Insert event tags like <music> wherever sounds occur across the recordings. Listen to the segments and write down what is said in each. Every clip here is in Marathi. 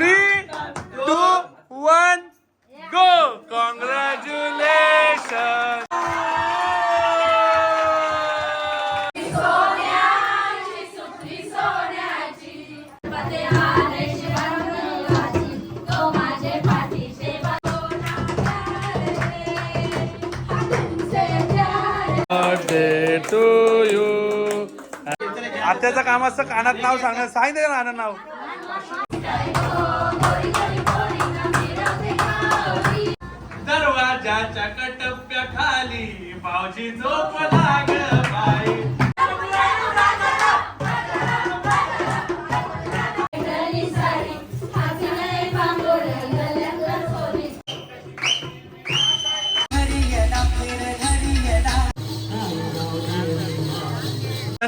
Three two one go congratulation आत्याचं काम असतं कानात नाव सांगणं. सांगितलं ना नाव.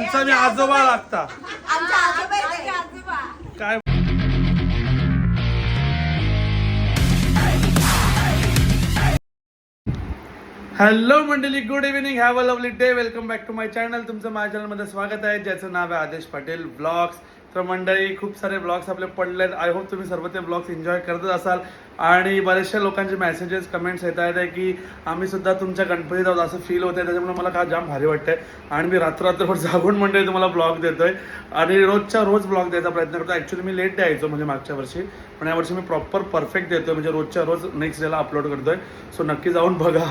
त्यांचा मी आजोबा लागता. आमच्या आजोबा आहेत. आजोबा काय? हॅलो मंडळी good evening have a lovely day welcome back to my channel तुमचं माझ्या चॅनलमध्ये स्वागत आहे. ज्याचं नाव आहे आदेश पाटील ब्लॉग्स तर मंडळी खूप सारे ब्लॉग्स आपले पडले आहेत आय होप तुम्ही सर्व ते ब्लॉग्स एन्जॉय करत असाल. आणि बरेचशा लोकांचे मेसेजेस कमेंट्स येत आहेत की आम्ही सुद्धा तुमच्या गणपतीत आहोत असं फील होतं त्याच्यामुळे मला का जाम भारी वाटतंय. आणि मी रात्रभर जागून मंडळी तुम्हाला ब्लॉग देतोय. आणि रोजच्या रोज ब्लॉग द्यायचा प्रयत्न करतो ॲक्च्युली मी लेट द्यायचो म्हणजे मागच्या वर्षी. पण यावर्षी मी प्रॉपर परफेक्ट देतोय. म्हणजे रोजच्या रोज नेक्स्ट डेला अपलोड करतोय. सो नक्की जाऊन बघा.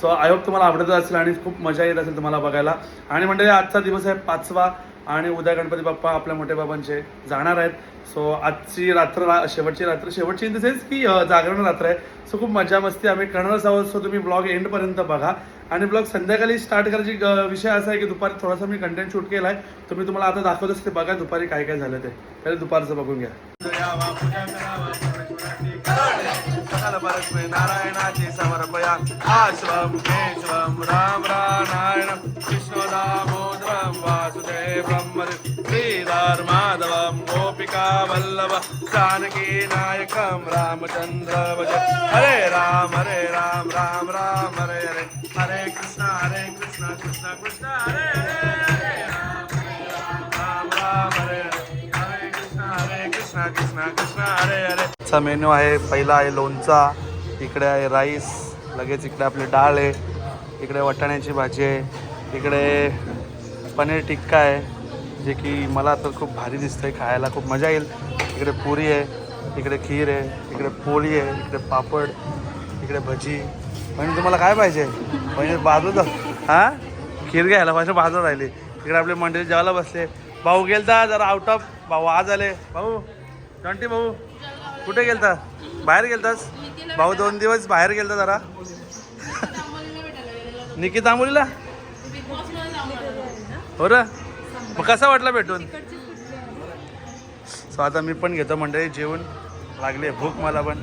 सो आय होप तुम्हाला आवडत असेल आणि खूप मजा येत असेल तुम्हाला बघायला. आणि म्हणजे आजचा दिवस आहे पाचवा. आणि उद्या गणपती बाप्पा आपल्या मोठ्या बाबांचे जाणार आहेत. सो आजची रात्र रा- शेवटची रात्र शेवटची इन द सेन्स की जागरण रात्र आहे. सो खूप मजा मस्ती. आम्ही करणारच आहोत. सो तुम्ही ब्लॉग एंडपर्यंत बघा. आणि ब्लॉग संध्याकाळी स्टार्ट करायची विषय असा आहे की दुपारी थोडासा मी कंटेंट शूट केला आहे तर मी तुम्हाला आता दाखवत असते बघा दुपारी काय काय झालं ते. पहिले दुपारचं बघून घ्या. परस्मै नारायणाचे समर्पया. आश्वम केशवम राम रामायण. कृष्ण दामोदरम वासुदेवम श्रीधर माधवम गोपिका वल्लभ जानकी नायकम रामचंद्र भज. हरे राम हरे राम राम राम हरे हरे. हरे कृष्ण हरे कृष्ण कृष्ण कृष्ण हरे हरे. कृष्णा चा मेन्यू आहे पहिला आहे लोणचा इकडे आहे राईस लगेच इकडे आपली डाळ आहे इकडे वाटाण्याची भाजी आहे इकडे पनीर टिक्का आहे जे की मला तर खूप भारी दिसतंय खायला खूप मजा येईल. इकडे पुरी आहे इकडे खीर आहे इकडे पोळी आहे इकडे पापड इकडे भजी. म्हणजे तुम्हाला काय पाहिजे? म्हणजे बाजूच. हां? खीर घ्यायला पाहिजे बाजू राहिली. इकडे आपले मंडळी जेवायला बसले. भाऊ गेलता जरा आउट ऑफ भाऊ आज आले. भाऊ जॉन्टी भाऊ कुठे गेलता? बाहेर गेलतास? भाऊ दोन दिवस बाहेर गेलता जरा. निकिता आंबोलीला? हो र मग कसा वाटला भेटून? सो आता मी पण घेतो मंडळी जेवण. लागले भूक मला पण.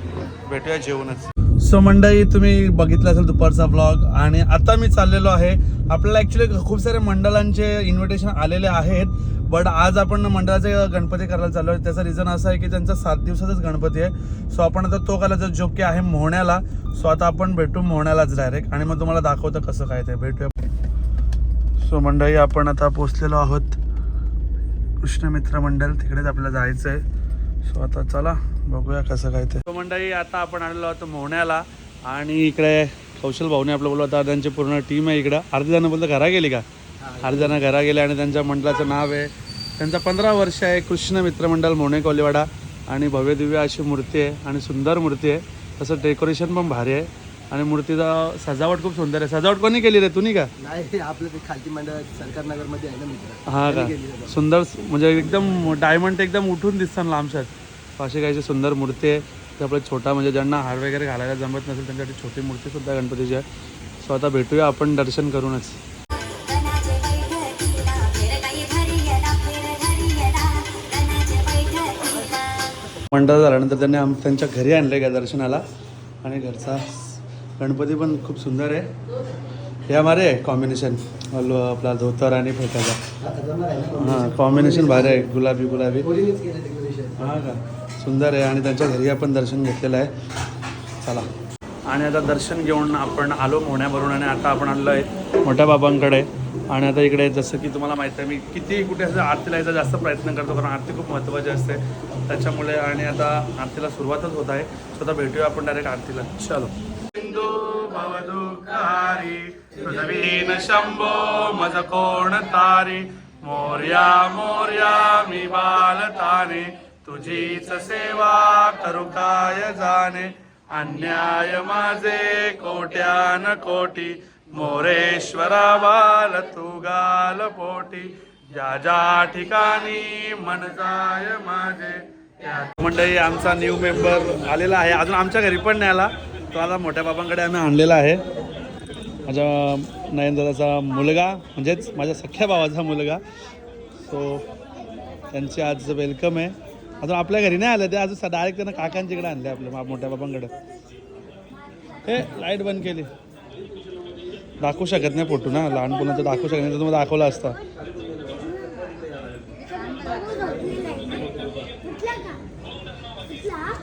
भेटूया जेवणच. सो मंडळी तुम्ही बघितलं असेल दुपारचा ब्लॉग आणि आता मी चाललेलो आहे. आपल्याला ॲक्च्युली खूप सारे मंडळांचे इन्व्हिटेशन आलेले आहेत. बट आज आपण मंडळाचे गणपती करायला चाललो आहे त्याचं रिझन असं आहे की त्यांचा सात दिवसाचाच गणपती आहे. सो आपण आता तो करायचा जो की आहे मोहण्याला. सो आता आपण भेटू मोहण्यालाच डायरेक्ट आणि मग तुम्हाला दाखवतं कसं काय ते. भेटूया. सो मंडळी आपण आता पोचलेलो आहोत कृष्णमित्र मंडळ. तिकडेच आपल्याला जायचं आहे सो आता चला बघूया कसं काय ते. मंडळी आता आपण आलेलो आहोत मोहण्याला. आणि इकडे कौशल भाऊने आपलं बोललो आता त्यांची पूर्ण टीम आहे इकडं. अर्धी जण बोलतं घरा गेली का? अर्धी जण घरा गेले आणि त्यांच्या मंडळाचं नाव आहे. त्यांचा पंधरा वर्ष आहे कृष्ण मित्र मंडळ मोहणे कोलेवाडा आणि भव्य दिव्य अशी मूर्ती आहे आणि सुंदर मूर्ती आहे. तसं डेकोरेशन पण भारी आहे. आणि मूर्तीचा सजावट खूप सुंदर आहे. सजावट कोणी केली रे? तुम्ही का? नाही आपलं ते खालती मंडळ सरकार नगरमध्ये आहे ना मित्र. हा का? सुंदर म्हणजे एकदम डायमंड एकदम उठून दिसतात लांबशात अशी काही सुंदर मूर्ती आहे. ते आपला छोटा म्हणजे ज्यांना हार वगैरे घालायला जमत नसेल त्यांच्यासाठी छोटी मूर्ती सुद्धा गणपतीची आहे. सो आता भेटूया आपण दर्शन करूनच. मंडळ झाल्यानंतर त्यांनी आम त्यांच्या घरी आणले का दर्शनाला. आणि घरचा गणपती पण खूप सुंदर आहे. या मारे आहे कॉम्बिनेशन आपला धोतर आणि फेटाचा. हां कॉम्बिनेशन भारी आहे. गुलाबी गुलाबी. हां का? सुंदर आहे. आणि त्यांच्या घरी आपण दर्शन घेतलेलं आहे. चला. आणि आता दर्शन घेऊन आपण आलो मोहण्यावरून आणि आता आपण आलो आहे मोठ्या बाबांकडे. आणि आता इकडे जसं की तुम्हाला माहिती आहे मी किती कुठे असं आरतीला यायचा जास्त प्रयत्न करतो कारण आरती खूप महत्त्वाची असते. त्याच्यामुळे आणि आता आरतीला सुरुवातच होत आहे. स्वतः भेटूया आपण डायरेक्ट आरतीला. चलो. शंभो मज कोण तारी मोर्या मोर्या मी बालताने तुझीच सेवा करू काय जाणे अन्याय माझे कोट्यान कोटी मोरेश्वरा बाल तू गाल पोटी. ज्या ज्या ठिकाणी मन जाय माझे मंडळी आमचा न्यू मेंबर आलेला आहे. अजून आमच्या घरी पण नाही आला. तो आता मोठ्या बाबांकडे आम्ही आणलेला आहे. माझ्या नयनदादाचा मुलगा म्हणजेच माझ्या सख्ख्या भावाचा मुलगा. सो त्यांची आज वेलकम आहे. अजून आपल्या घरी नाही आलं ते अजून डायरेक्ट त्यांना काकांच्याकडे आणले आपल्या मोठ्या बाबांकडे. हे लाइट बंद केली. दाखवू शकत नाही फोटो ना लहान मुलांचं दाखवू शकत नाही तुम्हाला दाखवला असता.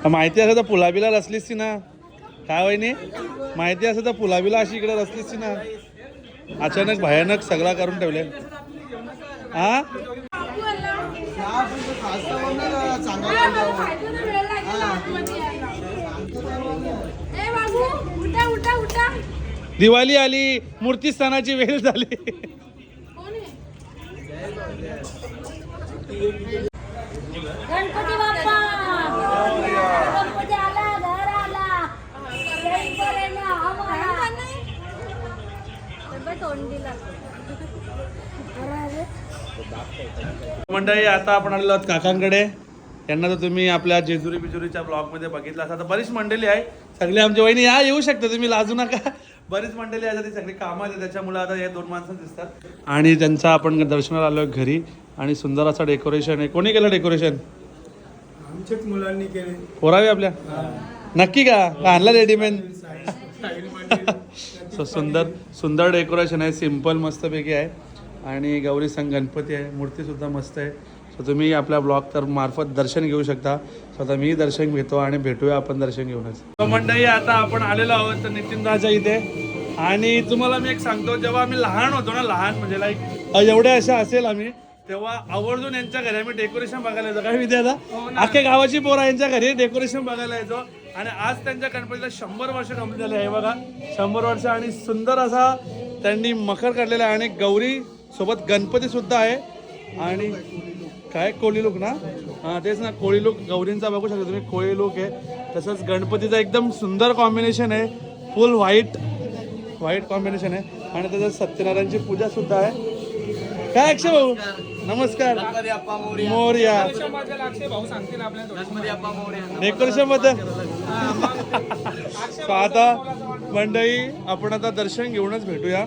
माहिती असं तर पुलाबीला रचलीस ती ना. काय वहिनी? माहिती असं तर पुलाबीला अशी इकडे रचलीस ती ना. अचानक भयानक सगळा करून ठेवले. हा? दिवाळी आली मूर्ती स्थानाची वेळ झाली गणपती बाप्पा गणपती आला घर आला जयपर्यंत आम्हाला. तोंड दिलं मंडळी आता आपण आलेलो आहोत काकांकडे. यांना तर तुम्ही आपल्या जेजुरी बिजुरीच्या ब्लॉगमध्ये बघितलं असं. आता बरीच मंडळी आहे. सगळे आमच्या वहिनी या येऊ शकता तुम्ही लाजू नका. बरीच मंडळी आहे ती सगळी कामात आहे त्याच्यामुळे आता हे दोन माणसं दिसतात. आणि त्यांचा आपण दर्शनाला आलो घरी. आणि सुंदर असं डेकोरेशन आहे. कोणी केलं डेकोरेशन आमच्याच मुलांनी केले. पोरावे आपल्या? नक्की का? का आणला रेडीमेड सो सुंदर सुंदर डेकोरेशन आहे. सिंपल मस्तपैकी आहे. आणि गौरी संघ गणपती आहे. मूर्तीसुद्धा मस्त आहे. सो तुम्ही आपल्या ब्लॉग तर मार्फत दर्शन घेऊ शकता. स्वतः मी दर्शन घेतो आणि भेटूया आपण दर्शन घेऊनच. मंडळी आता आपण आलेलो आहोत नितीनदाच्या इथे. आणि तुम्हाला मी एक सांगतो जेव्हा आम्ही लहान होतो ना लहान म्हणजे लाईक एवढे अशा असेल आम्ही तेव्हा आवर्जून यांच्या घरी आम्ही डेकोरेशन बघायला येतो काय विद्या आता? अख्ख्या गावाची पोरं यांच्या घरी डेकोरेशन बघायला येतो आणि आज त्यांच्या गणपतीला शंभर वर्ष कंप्लीट झाले आहे. बघा शंभर वर्ष आणि सुंदर असा त्यांनी मखर काढलेला आहे. आणि गौरी सोबत गणपती सुद्धा आहे. आणि काय कोळी लुक ना? हां तेच ना कोळी लुक गौरींचा बघू शकता तुम्ही कोळी लुक आहे. तसंच गणपतीचं एकदम सुंदर कॉम्बिनेशन आहे. फुल व्हाईट व्हाईट कॉम्बिनेशन आहे. आणि त्याच्यात सत्यनारायणची पूजा सुद्धा आहे. काय अक्षय भाऊ? नमस्कार. मोर्या. डेकोरेशनबद्दल आता मंडळी आपण आता दर्शन घेऊनच भेटूया.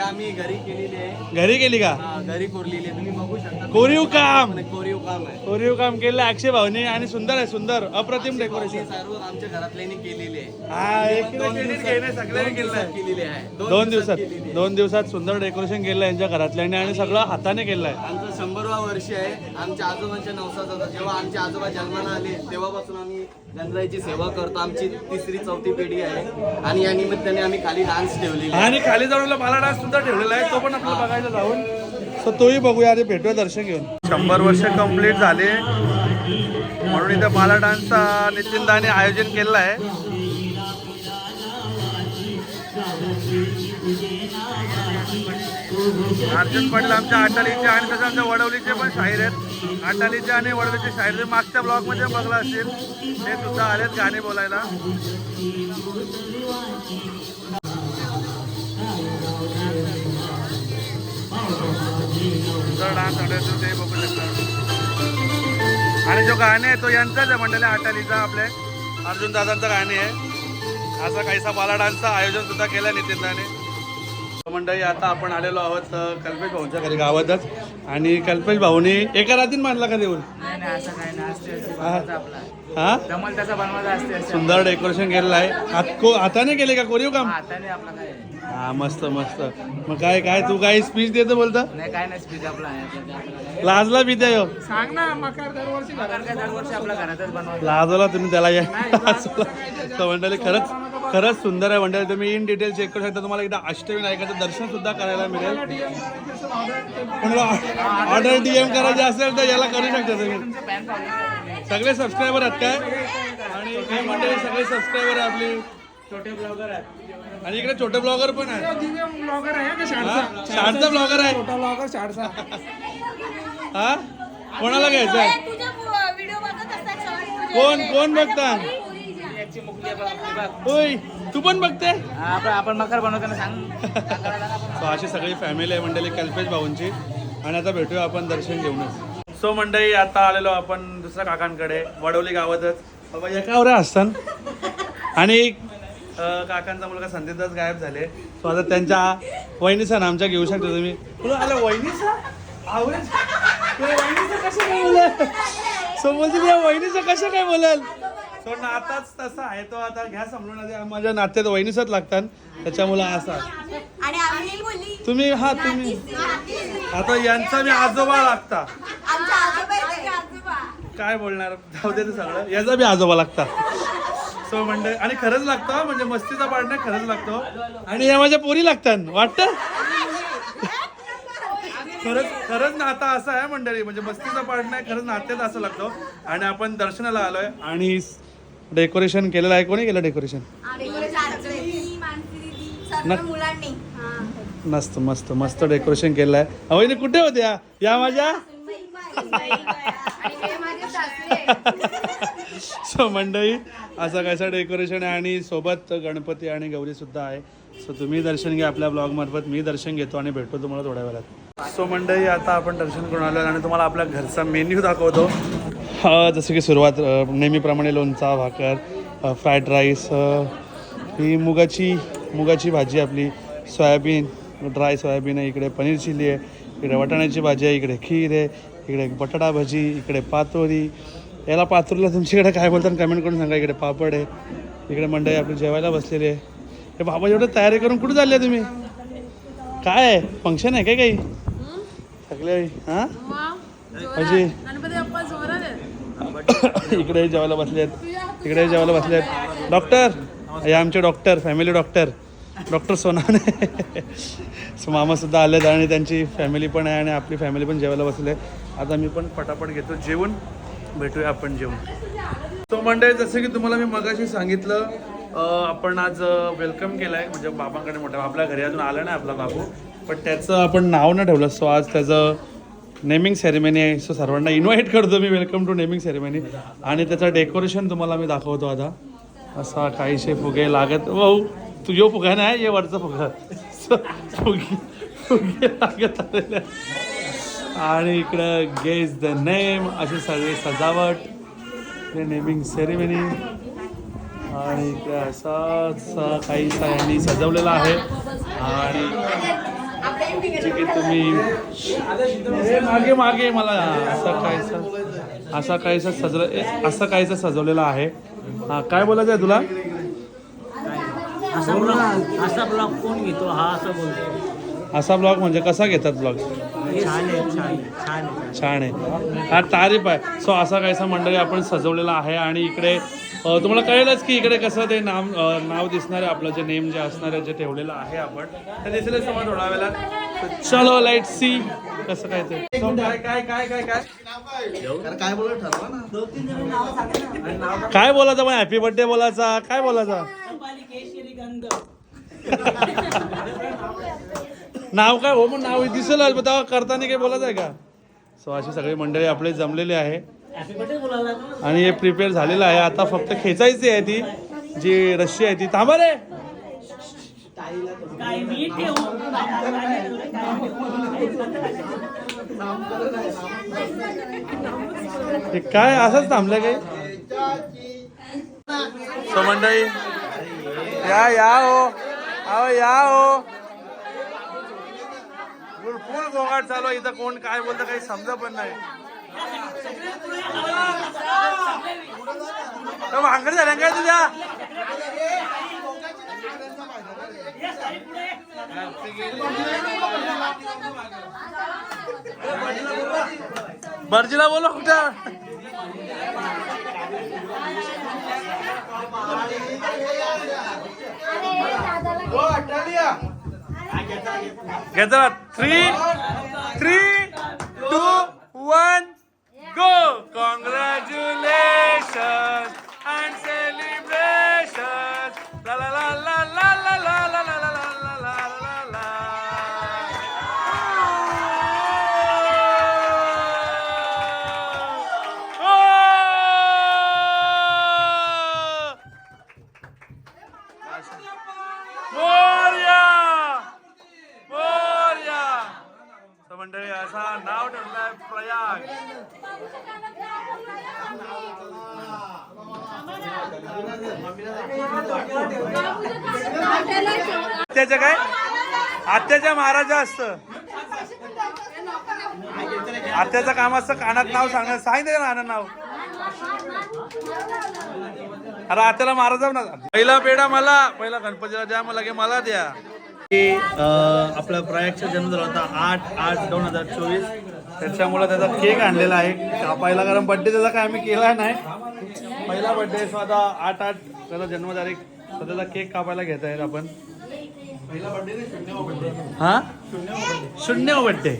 आम्ही घरी केलेली आहे. घरी गेली का? हा, घरी कोरलेली आहे. तुम्ही बघू शकता. कोरीव काम. कोरीव काम आहे. कोरीव काम केलं अक्षय भाऊने आणि सुंदर आहे सुंदर अप्रतिम डेकोरेशन सर्व आमच्या घरातल्यानी केलेली आहे. हा एक credit घेणे सगळ्यांनी केलं आहे. केलेली आहे. दोन दिवसात केलेली आहे. दोन दिवसात सुंदर डेकोरेशन केलं यांच्या घरातल्याने आणि सगळं हाताने केलं आहे. आमचं शंभरवा वर्ष आहे. आमच्या आजोबांच्या नवसाचा होता. जेव्हा आमचे आजोबा जन्माला आले तेव्हापासून आम्ही गणरायाची सेवा करतो. आमची तिसरी चौथी पिढी आहे. आणि या निमित्ताने आम्ही खाली डान्स ठेवलेली आहे. आणि खाली जाऊन मला डान्स सुद्धा ठेवलेला आहे तो पण आपल्याला बघायला जाऊन. सो तोही बघूया आधी भेटूया दर्शन घेऊन. शंभर वर्ष कंप्लीट झाले. म्हणून इथं बाला डान्सचा निश्चिंताने आयोजन केलेलं आहे. अर्जुन पाटील आमच्या आटालीचे आणि तसं आमच्या वडवलीचे पण शाहीर आहेत. आटालीचे आणि वडवलीचे शाहीर ते मागच्या ब्लॉगमध्ये बघला असतील ते सुद्धा आलेत गाणे बोलायला. डान्स आढळतो ते बघू शकता. आणि जो गाणे आहे तो यांचाच आहे मंडळी आटालीचा आपले अर्जुन दादांचं गाणे आहे. असा काहीसा बाला डान्सचं आयोजन सुद्धा केलं नितीनदाने. मंडळी आता आपण आलेलो आहोत कल्पेश भाऊंच्या घरी गावातच. आणि कल्पेश भाऊनी एका रात्रीत मांडला का देऊन? हा. सुंदर डेकोरेशन केलेलं आहे. हात को हाताने केले का? कोरीव काम? हाताने आपला काय हा मस्त मस्त. मग काय काय तू काय स्पीच देतो बोलता? नाही काय नाही स्पीच आपला आहे. लाजला बी त्या सांग ना मकर दरवर्षी मकर काय दरवर्षी आपल्या घरातच बनवायचं. लाजवला तुम्ही त्याला या. तर मंडळी खरंच खरंच सुंदर आहे मंडळी. तुम्ही इन डिटेल चेक करू शकता. तुम्हाला एकदा अष्टविनायकाचं दर्शन सुद्धा करायला मिळेल. ऑर्डर डीएम करायची असेल तर याला करू शकता तुम्ही. सगळे सबस्क्रायबर आहेत काय? आणि काही मंडळी सगळे सबस्क्रायबर आहे आपली. छोटे ब्लॉगर आहेत. आणि इकडे छोटे ब्लॉगर पण आहे ब्लॉगर आहे? शाळचा ब्लॉगर आहे. छोटा ब्लॉगर शाळचा हा? कोणाला घ्यायचं आहे? असतात. कोण? कोण बघता. होय तू पण बघते? आपण मकर बनवताना सांग अशी सगळी फॅमिली आहे मंडळी कल्पेश भाऊंची. आणि आता भेटूया आपण दर्शन घेऊनच. सो मंडळी आता आलेलो आपण दुसऱ्या काकांकडे वडवली गावातच. बाबा एकावर असतान. आणि काकांचा मुलगा संदीपदास गायब झाले. सो आता त्यांच्या वहिनीचा आमच्या घेऊ शकता तुम्ही. तुला आला वहिनीचा? आवडेल. वहिनीचं कसं काय बोलाल? सो बोलते तुझ्या वहिनीचं कसं काय बोलाल? सो नाताच तसा आहे तो. आता घ्या समजून माझ्या नात्यात वहिनीसच लागतात. त्याच्यामुळे असा. आणि आम्ही बोलली तुम्ही हा तुम्ही. आता यांचा मी आजोबा लागता. आमच्या आजोबा आहेत, आजोबा काय बोलणार? जाऊ दे ते सगळं. याचा बी आजोबा लागता. सो म्हणजे आणि खरंच लागतो हा, म्हणजे मस्तीचा पार्ट नाही खरंच लागतो. आणि या माझ्या पोरी लागतात वाटतं? खरंच खरंच नाता असं आहे मंडळी. म्हणजे मस्तीचा पार्ट नाही खरंच नात्यात असं लागतो. आणि आपण दर्शनाला आलोय. आणि डेकोरेशन केलेलं आहे. कोणी केलं डेकोरेशन मुलांनी. हा. मस्त मस्त मस्त डेकोरेशन केलं आहे अवयने कुठे होत्या? या माझ्या? हे सो मंडळी असं कायचं डेकोरेशन आहे आणि सोबत गणपती आणि गौरी सुद्धा आहे. सो तुम्ही दर्शन घ्या आपल्या ब्लॉग मार्फत. मी दर्शन घेतो आणि भेटतो तुम्हाला थोड्या वेळात. सो मंडळी आता आपण दर्शन करून आलो आणि तुम्हाला आपल्या घरचा मेन्यू दाखवतो. जसं की सुरुवात नेहमीप्रमाणे लोणचा भाकर फ्राईड राईस ही मुगाची मुगाची भाजी आपली सोयाबीन ड्राय सोयाबीन आहे इकडे पनीर चिली आहे इकडे वाटाण्याची भाजी आहे इकडे खीर आहे इकडे बटाटा भाजी इकडे पातोरी. याला पातोरीला तुमच्याकडे काय बोलतात कमेंट करून सांगा इकडे पापड आहे इकडे मंडळी आपली जेवायला बसलेली आहे. हे बाबा एवढं तयारी करून कुठे चालले तुम्ही? काय आहे? फंक्शन आहे काय काही? सगळे हां? भाजी इकडे जेवायला बसले आहेत इकडे जेवायला बसले आहेत डॉक्टर? हे आमचे doctor family doctor doctor Sonane. <laughs> So मामासुद्धा आलेत आणि त्यांची फॅमिली पण आहे आणि आपली फॅमिली पण जेवायला बसले आता मी पण पटापट घेतो जेवण. भेटूया आपण जेवण. तो मंडळी जसं की तुम्हाला मी मगाशी सांगितलं आपण आज वेलकम केलं आहे म्हणजे बाबांकडे मोठ्या आपल्या घरी अजून आला नाही आपला बाबू. पण त्याचं आपण नाव नाही ठेवलं. सो आज त्याचं नेमिंग सेरेमनी आहे. सो सर्वांना इन्व्हाइट करतो मी. वेलकम टू नेमिंग सेरेमनी आणि त्याचं डेकोरेशन तुम्हाला मी दाखवतो आता. असा काहीशे फुगे लागत. भाऊ तू यो फुगा नाही ये वरचा फुगा. फुगे फुगे लागत आलेले आणि इकडं गेस द नेम अशी सगळी सजावट ते नेमिंग सेरेमनी आणि इकडे असाच काहीसा यांनी सजवलेला आहे. आणि जे की तुम्ही मागे मागे मला असं काहीसा असा काहीसा सजव असं काहीसा सजवलेला आहे. हा काय बोलायचं आहे तुला? असा ब्लॉग असा ब्लॉग कोण घेतो? हा असं बोलतो. असा ब्लॉग म्हणजे कसा घेतात ब्लॉग? छान आहे छान आहे छान आहे. छान आहे. हा तारीफ आहे. सो असा काहीसा मंडळी आपण सजवलेला आहे आणि इकडे तुम्हाला कळेलच की इकडे कसं ते नाम नाव दिसणार आहे आपलं जे नेम जे असणार आहे जे ठेवलेलं आहे आपण ते दिसेल तुम्हाला थोडा वेळात. चलो लाइट सी कसं काय ते. काय काय काय काय काय? कारण काय बोलत ठरवा ना. काय? बोलायचं मग हॅपी बर्थडे बोलायचा. काय बोलायचा? नाव काय? हो मग नाव दिसेल तेव्हा करताना काही बोलायचं आहे का? सो अशी सगळी मंडळी आपली जमलेली आहे. आणि हे प्रिपेअर झालेलं आहे. आता फक्त खेचायची आहे ती. जी रशी आहे ती. थांबा रे. काय मी ठेवू हे काय? असंच थांबलं काही? मंडळी या या हो. अहो या हो. फुल फुल गोगाट चालू आहे. इथं कोण काय बोलतं काही समजा पण नाही. भांगड झाल्या काय तुझ्या भटजीला बोलो कुठं? अरे घेतला. Three three two one Go! Congratulations and celebrations! La la la la la la la la la la. आत्याच्या काय? आत्याच्या महाराजा असतं. आत्याचं काम असतं कानात नाव सांगणं. सांगितलं ना नाव? अरे आत्याला महाराज ना पहिला पेढा मला पहिला गणपतीला द्या मला की मला द्या. आपला प्रयागचा जन्म झाला होता आठ आठ दोन हजार चोवीस. त्याच्यामुळे त्याचा केक आणलेला आहे. कापायला कारण बड्डे त्याचा काय आम्ही केला नाही. पहिला बड्डे आता आठ आठ त्याचा जन्मतारीख तर त्याचा केक कापायला घेत आहेत आपण. हा? शून्य birthday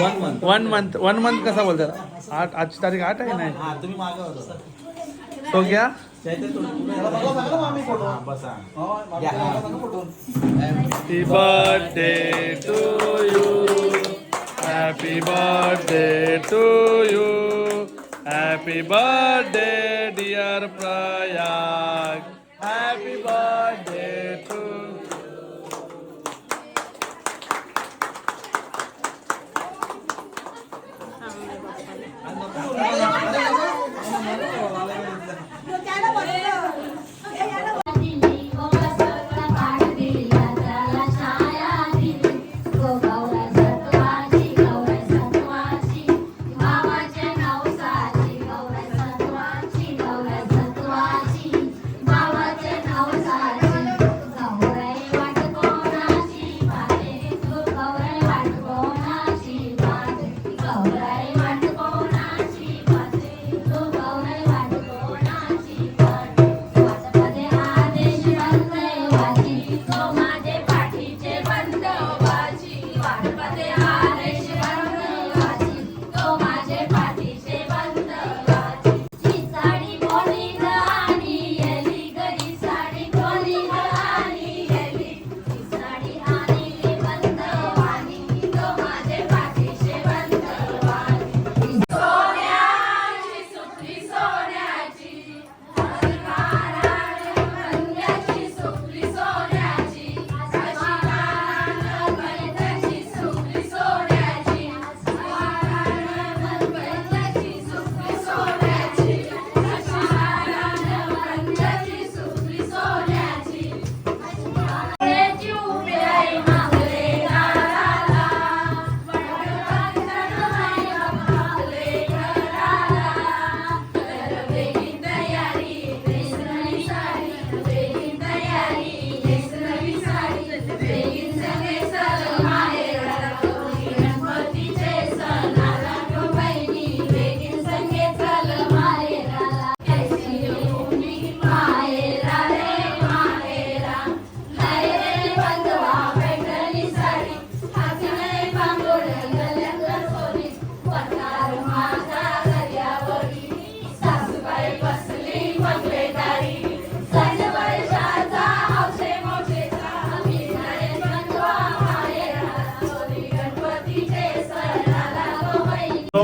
one month one month one month कसा बोलतात? आठ आजची तारीख आठ आहे नाही? तो घ्या. Happy birthday to you. Happy birthday to you. Happy birthday, dear Prayag.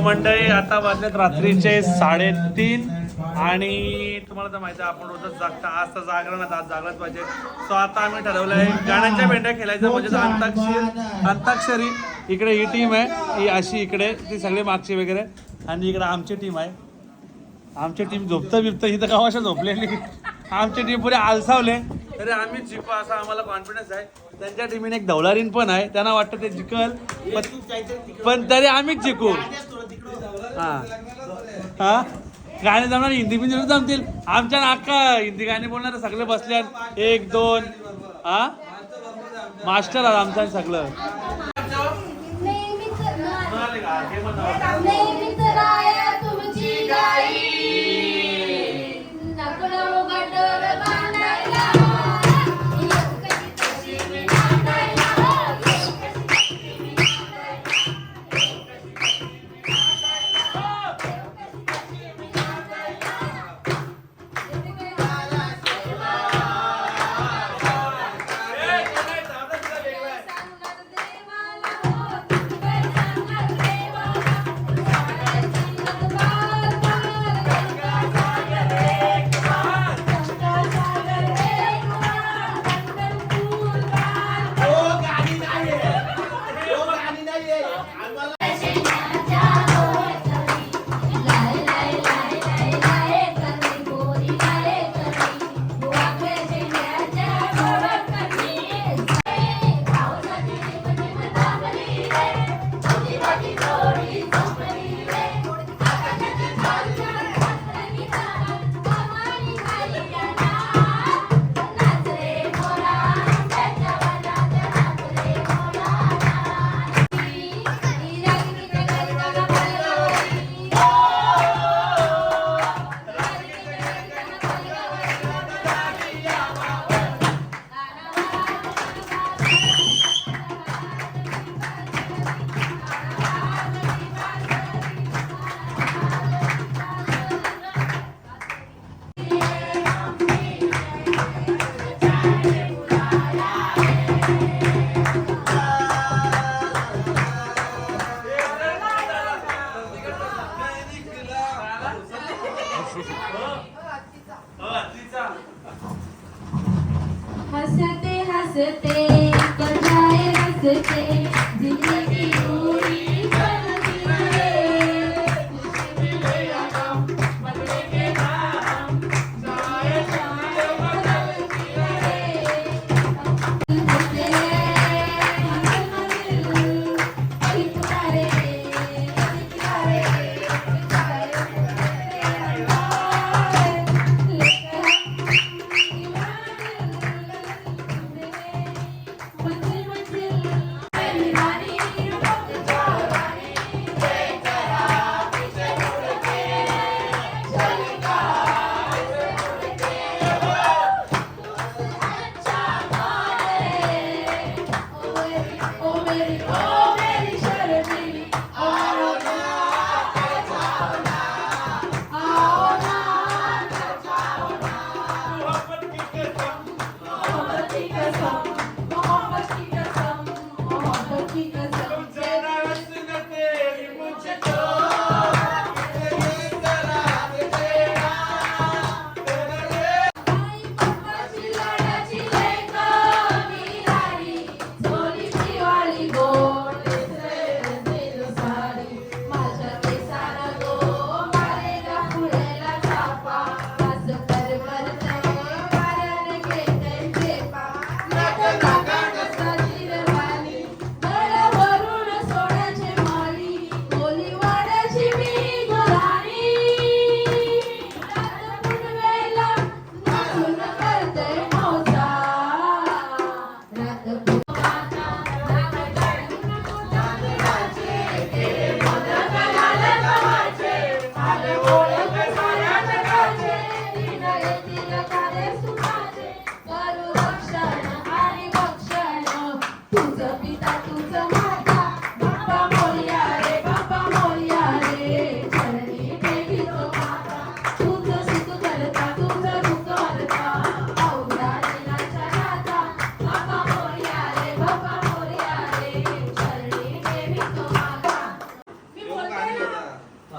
मंडळी आता वाजलेत रात्रीचे साडेतीन आणि तुम्हाला तर माहिती आहे आपण रोजच जागता आज तर जागरण आज जागलंच पाहिजे. सो आता आम्ही ठरवलं आहे गाण्यांच्या भेंड्या खेळायचं म्हणजे अंताक्षरी अंताक्षरी. इकडे ही टीम आहे ही अशी इकडे ती सगळी मागची वगैरे. आणि इकडे आमची टीम आहे. आमची टीम झोपतं बिपतं ही तर गावाशा झोपलेली. आमची टीम पुढे आलसावले. तरी आम्ही जिंकू असा आम्हाला कॉन्फिडन्स आहे. त्यांच्या टीमीने एक धवलारीन पण आहे. त्यांना वाटतं ते जिंकल. पण- पण तरी आम्हीच जिंकू. हा. हा? गाणे जमणार हिंदी बिंदी जमतील. आमच्या अख्खा हिंदी गाणे बोलणार सगळे बसले एक दोन. हा? मास्टर आमचं सगळं.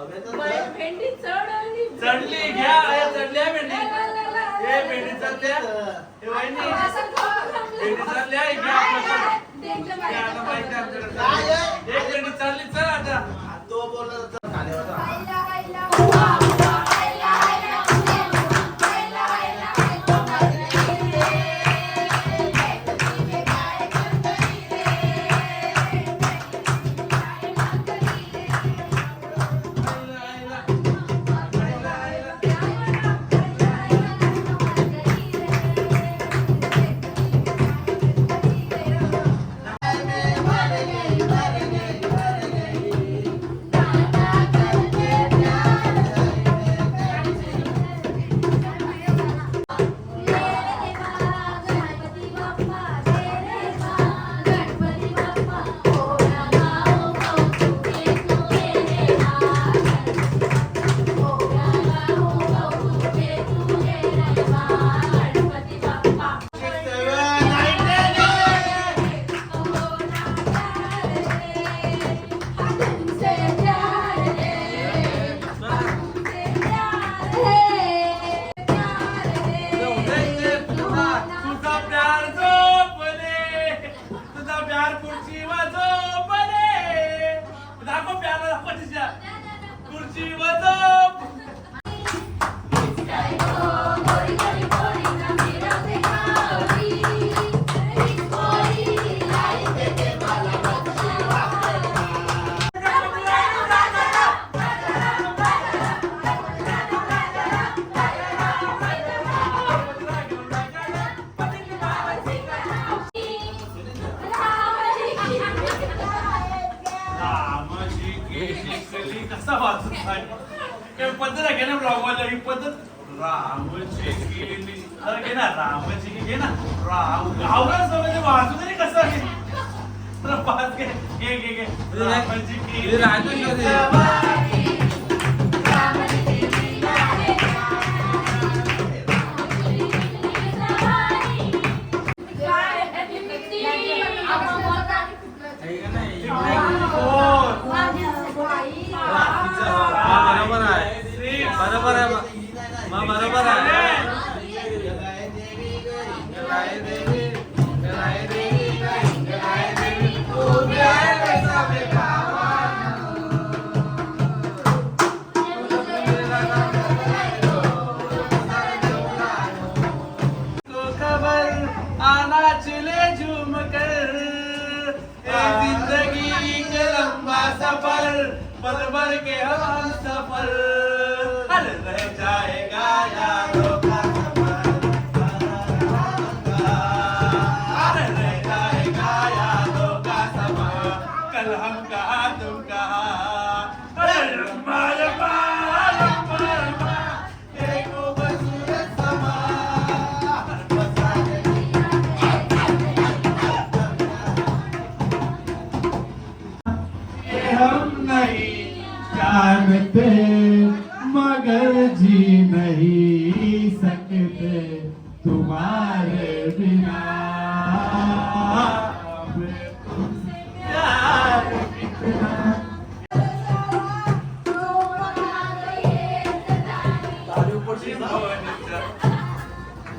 भेंडी चढ चढली घ्या चढल्या भेंडी. हे भेंडी चढल्या. हे. वाईनी भेंडी चढल्या हे घ्या आपल्याकडे आता पाहिजे एक भेंडी चढली चल आता. तो बोलला चल खाली होता घे ना ब्लॉग वाला ही पद्धत? रामची केली अरे घे ना रामची घे ना. राम गावला सवय वाचू तरी कसं आहे? तर पाच घे घे घे रामची आहे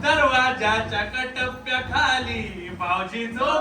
दरवाजाच्या कटप्प्या खाली भाऊजी जो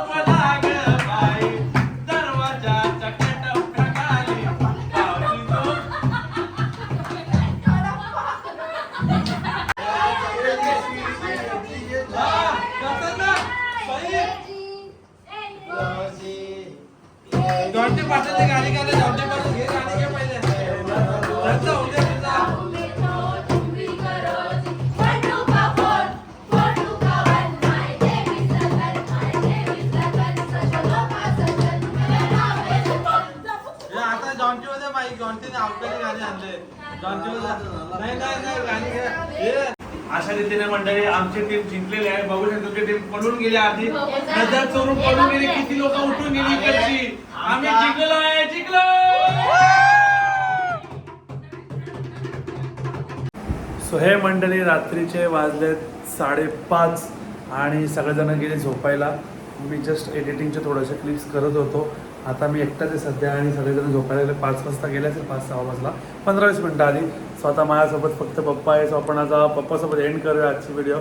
जिंकलेली आहे बघू शकतो तुमची टीम पळून गेली आधी. नजर चोरून पळून गेली. किती लोक उठून गेली इकडची. आम्ही जिंकलो आहे जिंकलो! सो हे मंडळी रात्रीचे वाजलेत साडेपाच आणि सगळेजण गेले झोपायला. मी जस्ट एडिटिंगचे थोडेसे क्लिप्स करत होतो. आता मी एकटाच आहे सध्या आणि सगळेजण झोपायला गेले. पाच वाजता गेले असेल पाच सहा वाजला. पंधरा वीस मिनटं आधी. सो आता माझ्यासोबत फक्त पप्पा आहे. सो आपण आता पप्पासोबत एंड करूया आजची व्हिडिओ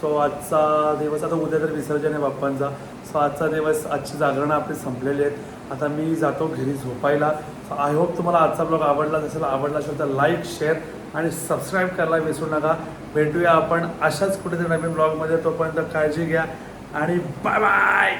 सो आजचा दिवस आता उद्या तर विसर्जन आहे बाप्पांचा. सो आजचा दिवस आजची जागरणं आपली संपलेली आहेत. आता मी जातो घरी झोपायला. सो आय होप तुम्हाला आजचा ब्लॉग आवडला असेल आवडला असेल तर लाईक शेअर आणि सबस्क्राईब करायला विसरू नका. भेटूया आपण अशाच कुठेतरी नवीन ब्लॉगमध्ये तोपर्यंत काळजी घ्या आणि बाय बाय